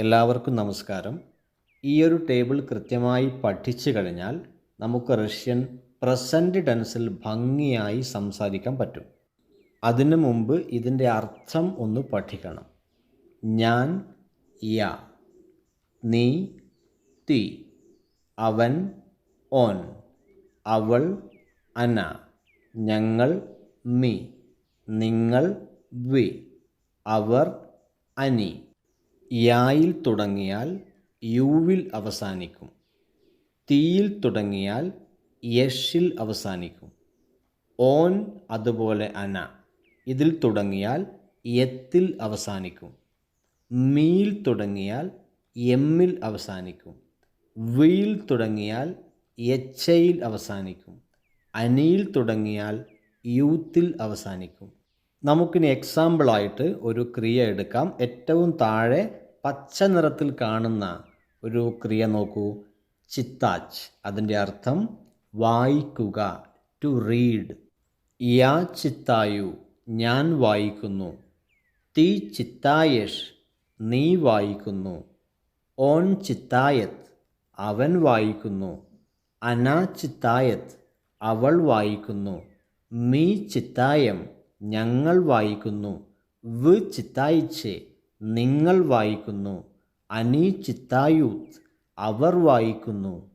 എല്ലാവർക്കും നമസ്കാരം. ഈ ഒരു ടേബിൾ കൃത്യമായി പഠിച്ചു കഴിഞ്ഞാൽ നമുക്ക് റഷ്യൻ പ്രസന്റ് ടെൻസിൽ ഭംഗിയായി സംസാരിക്കാൻ പറ്റും. അതിനു മുമ്പ് ഇതിന്റെ അർത്ഥം ഒന്ന് പഠിക്കണം. ഞാൻ യാ നീ തീ അവൻ ഓൻ അവൾ അന ഞങ്ങൾ മീ നിങ്ങൾ വി അവർ അനി. യായിൽ തുടങ്ങിയാൽ യുവിൽ അവസാനിക്കും. തീയിൽ തുടങ്ങിയാൽ യഷിൽ അവസാനിക്കും. ഓൻ അതുപോലെ അന. ഇതിൽ തുടങ്ങിയാൽ യത്തിൽ അവസാനിക്കും. മീൽ തുടങ്ങിയാൽ എമ്മിൽ അവസാനിക്കും. വിയിൽ തുടങ്ങിയാൽ യച്ചയിൽ അവസാനിക്കും. അനിയിൽ തുടങ്ങിയാൽ യൂത്തിൽ അവസാനിക്കും. നമുക്കിനി എക്സാമ്പിളായിട്ട് ഒരു ക്രിയ എടുക്കാം. ഏറ്റവും താഴെ പച്ച നിറത്തിൽ കാണുന്ന ഒരു ക്രിയ നോക്കൂ. ചിത്താച്ച്. അതിന്റെ അർത്ഥം വായിക്കുക ടു റീഡ് യാ ചിത്തായു ഞാൻ വായിക്കുന്നു. തീ ചിത്തായഷ് നീ വായിക്കുന്നു. ഓൺ ചിത്തായത് അവൻ വായിക്കുന്നു. അനാ ചിത്തായത് അവൾ വായിക്കുന്നു. മീ ചിത്തായം ഞങ്ങൾ വായിക്കുന്നു. വ് ചിത്തായിച്ചെ. നിങ്ങൾ വായിക്കുന്നു. അനി ചിത്തായൂത്ത് അവർ വായിക്കുന്നു.